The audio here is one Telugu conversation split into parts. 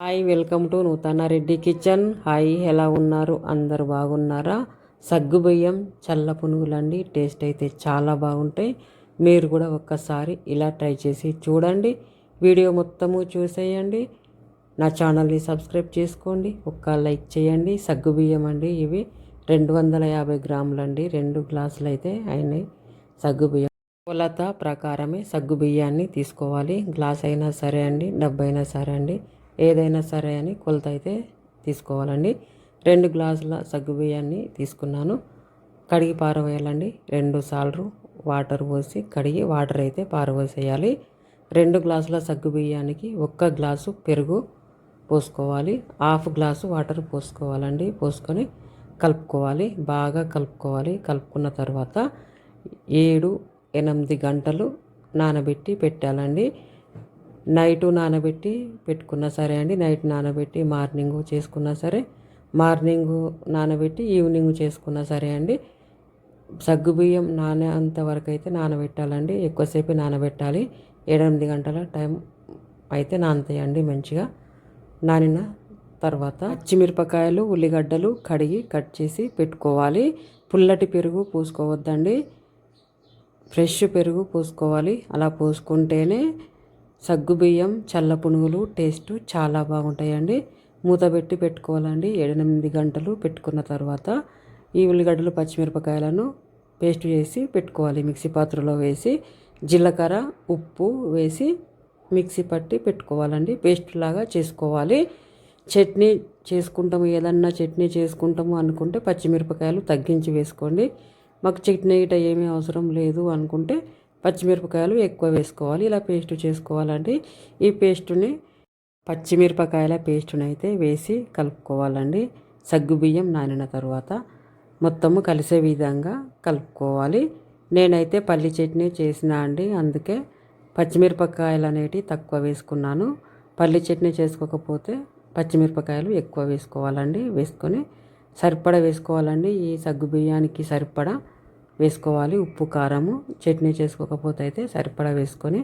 హాయ్ వెల్కమ్ టు నూతన రెడ్డి కిచెన్. హాయ్ ఎలా ఉన్నారు? అందరు బాగున్నారా? సగ్గుబియ్యం చల్ల పునుగులండి. టేస్ట్ అయితే చాలా బాగుంటాయి. మీరు కూడా ఒక్కసారి ఇలా ట్రై చేసి చూడండి. వీడియో మొత్తము చూసేయండి. నా ఛానల్ని సబ్స్క్రైబ్ చేసుకోండి. ఒక్క లైక్ చేయండి. సగ్గుబియ్యం అండి ఇవి. రెండు వందల యాభై గ్రాములండి. రెండు గ్లాసులు అయితే అయినాయి. సగ్గుబియ్యం కొలత ప్రకారమే సగ్గుబియ్యాన్ని తీసుకోవాలి. గ్లాస్ అయినా సరే అండి డబ్బైనా సరే అండి. ఏదైనా సరే అని కొలత అయితే తీసుకోవాలండి. రెండు గ్లాసుల సగ్గు బియ్యాన్ని తీసుకున్నాను. కడిగి పారవేయాలండి. రెండు సార్లు వాటర్ పోసి కడిగి వాటర్ అయితే పారవేసేయాలి. రెండు గ్లాసుల సగ్గు బియ్యానికి ఒక్క గ్లాసు పెరుగు పోసుకోవాలి. హాఫ్ గ్లాసు వాటర్ పోసుకోవాలండి. పోసుకొని కలుపుకోవాలి. బాగా కలుపుకోవాలి. కలుపుకున్న తర్వాత ఏడు ఎనిమిది గంటలు నానబెట్టి పెట్టాలండి. నైటు నానబెట్టి పెట్టుకున్నా సరే అండి నైట్ నానబెట్టి మార్నింగ్ చేసుకున్నా సరే మార్నింగ్ నానబెట్టి ఈవినింగ్ చేసుకున్నా సరే అండి సగ్గుబియ్యం నానే అంతవరకు అయితే నానబెట్టాలండి ఎక్కువసేపు నానబెట్టాలి. ఎనిమిది గంటల టైం అయితే నానతాయండి మంచిగా. నానిన తర్వాత పచ్చిమిరపకాయలు ఉల్లిగడ్డలు కడిగి కట్ చేసి పెట్టుకోవాలి. పుల్లటి పెరుగు పూసుకోవద్దండి. ఫ్రెష్ పెరుగు పూసుకోవాలి. అలా పూసుకుంటేనే సగ్గుబియ్యం చల్ల పునుగులు టేస్ట్ చాలా బాగుంటాయండి. మూత పెట్టి పెట్టుకోవాలండి. ఏడెనిమిది గంటలు పెట్టుకున్న తర్వాత ఈ ఉల్లిగడ్డలు పచ్చిమిరపకాయలను పేస్ట్ చేసి పెట్టుకోవాలి. మిక్సీ పాత్రలో వేసి జీలకర్ర ఉప్పు వేసి మిక్సీ పట్టి పెట్టుకోవాలండి. పేస్ట్ లాగా చేసుకోవాలి. చట్నీ చేసుకుంటాము ఏదన్నా చట్నీ చేసుకుంటాము అనుకుంటే పచ్చిమిరపకాయలు తగ్గించి వేసుకోండి. మాకు చట్నీ గిట్ట ఏమీ అవసరం లేదు అనుకుంటే పచ్చిమిరపకాయలు ఎక్కువ వేసుకోవాలి. ఇలా పేస్ట్ చేసుకోవాలండి. ఈ పేస్టుని పచ్చిమిరపకాయల పేస్టుని అయితే వేసి కలుపుకోవాలండి. సగ్గుబియ్యం నానిన తర్వాత మొత్తము కలిసే విధంగా కలుపుకోవాలి. నేనైతే పల్లి చట్నీ చేసిన అండి. అందుకే పచ్చిమిరపకాయలు అనేటివి తక్కువ వేసుకున్నాను. పల్లి చట్నీ చేసుకోకపోతే పచ్చిమిరపకాయలు ఎక్కువ వేసుకోవాలండి. వేసుకొని సరిపడా వేసుకోవాలండి. ఈ సగ్గు బియ్యానికి సరిపడా వేసుకోవాలి. ఉప్పు కారము చట్నీ చేసుకోకపోతే అయితే సరిపడా వేసుకొని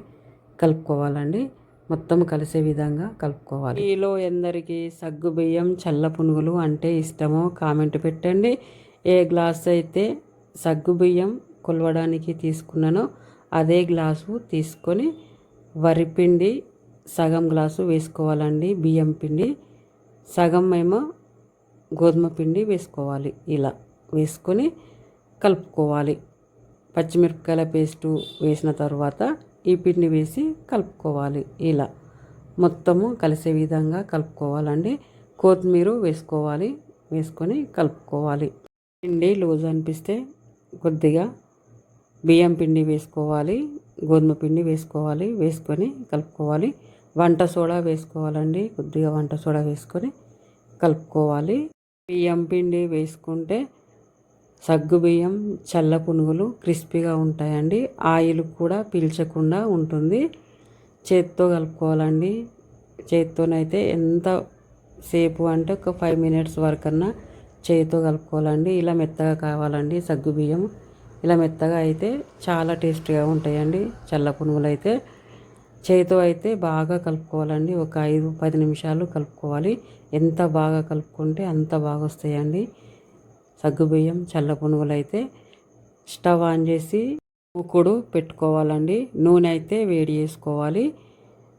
కలుపుకోవాలండి. మొత్తం కలిసే విధంగా కలుపుకోవాలి. మీలో ఎందరికీ సగ్గు బియ్యం చల్ల పునుగులు అంటే ఇష్టమో కామెంట్ పెట్టండి. ఏ గ్లాస్ అయితే సగ్గు బియ్యం కొలవడానికి తీసుకున్నానో అదే గ్లాసు తీసుకొని వరిపిండి సగం గ్లాసు వేసుకోవాలండి. బియ్యం పిండి సగం ఏమో గోధుమ పిండి వేసుకోవాలి. ఇలా వేసుకొని కలుపుకోవాలి. పచ్చిమిరపకాయల పేస్టు వేసిన తర్వాత ఈ పిండి వేసి కలుపుకోవాలి. ఇలా మొత్తము కలిసే విధంగా కలుపుకోవాలండి. కొత్తిమీర వేసుకోవాలి. వేసుకొని కలుపుకోవాలి. పిండి లూజ్ అనిపిస్తే కొద్దిగా బియ్యం పిండి వేసుకోవాలి. గోధుమ పిండి వేసుకోవాలి. వేసుకొని కలుపుకోవాలి. వంట సోడా వేసుకోవాలండి. కొద్దిగా వంట సోడా వేసుకొని కలుపుకోవాలి. బియ్యం పిండి వేసుకుంటే సగ్గుబియ్యం చల్ల పునుగులు క్రిస్పీగా ఉంటాయండి. ఆయిల్ కూడా పీల్చకుండా ఉంటుంది. చేత్తో కలుపుకోవాలండి. చేత్తోనైతే ఎంత సేపు అంటే ఒక ఫైవ్ మినిట్స్ వరకన్నా చేతితో కలుపుకోవాలండి. ఇలా మెత్తగా కావాలండి సగ్గుబియ్యం ఇలా మెత్తగా అయితే చాలా టేస్టీగా ఉంటాయండి చల్ల పునుగులు అయితే. చేతితో అయితే బాగా కలుపుకోవాలండి. ఒక ఐదు పది నిమిషాలు కలుపుకోవాలి. ఎంత బాగా కలుపుకుంటే అంత బాగా వస్తాయండి. సగ్గుబియ్యం చల్ల పునుగులు అయితే స్టవ్ ఆన్ చేసి మూకుడు పెట్టుకోవాలండి. నూనె అయితే వేడి చేసుకోవాలి.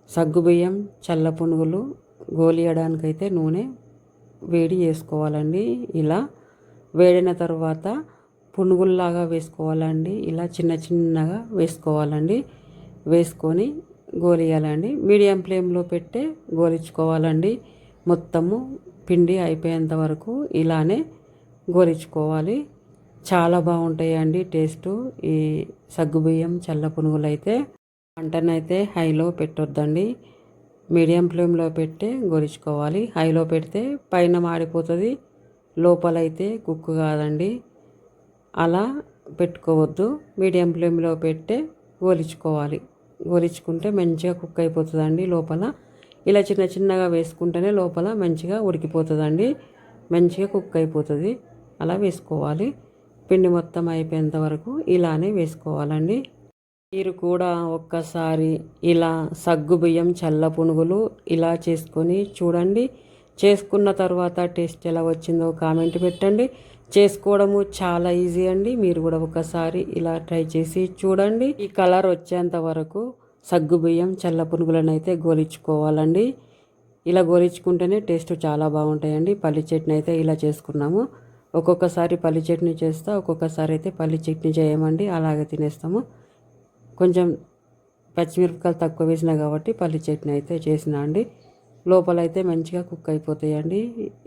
సగ్గుబియ్యం చల్ల పునుగులు గోలియడానికైతే నూనె వేడి చేసుకోవాలండి. ఇలా వేడిన తర్వాత పునుగుల్లాగా వేసుకోవాలండి. ఇలా చిన్న చిన్నగా వేసుకోవాలండి. వేసుకొని గోలియాలండి. మీడియం ఫ్లేమ్లో పెట్టే గోలించుకోవాలండి. మొత్తము పిండి అయిపోయేంత వరకు ఇలానే గోరించుకోవాలి. చాలా బాగుంటాయండి టేస్టు. ఈ సగ్గుబియ్యం చల్ల పునుగులు అయితే వంటనైతే హైలో పెట్టొద్దండి. మీడియం ఫ్లేమ్లో పెట్టి గోరించుకోవాలి. హైలో పెడితే పైన మాడిపోతుంది లోపలైతే కుక్ కాదండి. అలా పెట్టుకోవద్దు. మీడియం ఫ్లేమ్లో పెట్టే గోలించుకోవాలి గోలించుకుంటే మంచిగా కుక్ అయిపోతుందండి లోపల. ఇలా చిన్న చిన్నగా వేసుకుంటేనే లోపల మంచిగా ఉడికిపోతుందండి. మంచిగా కుక్ అయిపోతుంది. అలా వేసుకోవాలి. పిండి మొత్తం అయిపోయేంత వరకు ఇలానే వేసుకోవాలండి. మీరు కూడా ఒక్కసారి ఇలా సగ్గు బియ్యం చల్ల పునుగులు ఇలా చేసుకొని చూడండి. చేసుకున్న తర్వాత టేస్ట్ ఎలా వచ్చిందో కామెంట్ పెట్టండి. చేసుకోవడము చాలా ఈజీ అండి. మీరు కూడా ఒకసారి ఇలా ట్రై చేసి చూడండి. ఈ కలర్ వచ్చేంత వరకు సగ్గు బియ్యం చల్ల పునుగులను అయితే గోలించుకోవాలండి. ఇలా గోలించుకుంటేనే టేస్ట్ చాలా బాగుంటాయండి. పల్లి చట్నీ అయితే ఇలా చేసుకున్నాము. ఒక్కొక్కసారి పల్లి చట్నీ చేస్తా ఒక్కొక్కసారి అయితే పల్లి చట్నీ చేయమండి అలాగే తినేస్తాము. కొంచెం పచ్చిమిరపకాయలు తక్కువ వేసినా కాబట్టి పల్లి చట్నీ అయితే చేసిన అండి. లోపల అయితే మంచిగా కుక్ అయిపోతాయండి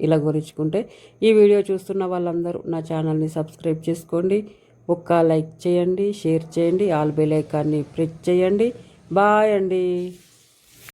ఇలా గురించుకుంటే. ఈ వీడియో చూస్తున్న వాళ్ళందరూ నా ఛానల్ని సబ్స్క్రైబ్ చేసుకోండి ఒక్క లైక్ చేయండి షేర్ చేయండి ఆల్ బెల్ ఐకాన్ని ప్రెస్ చేయండి. బాయ్ అండి.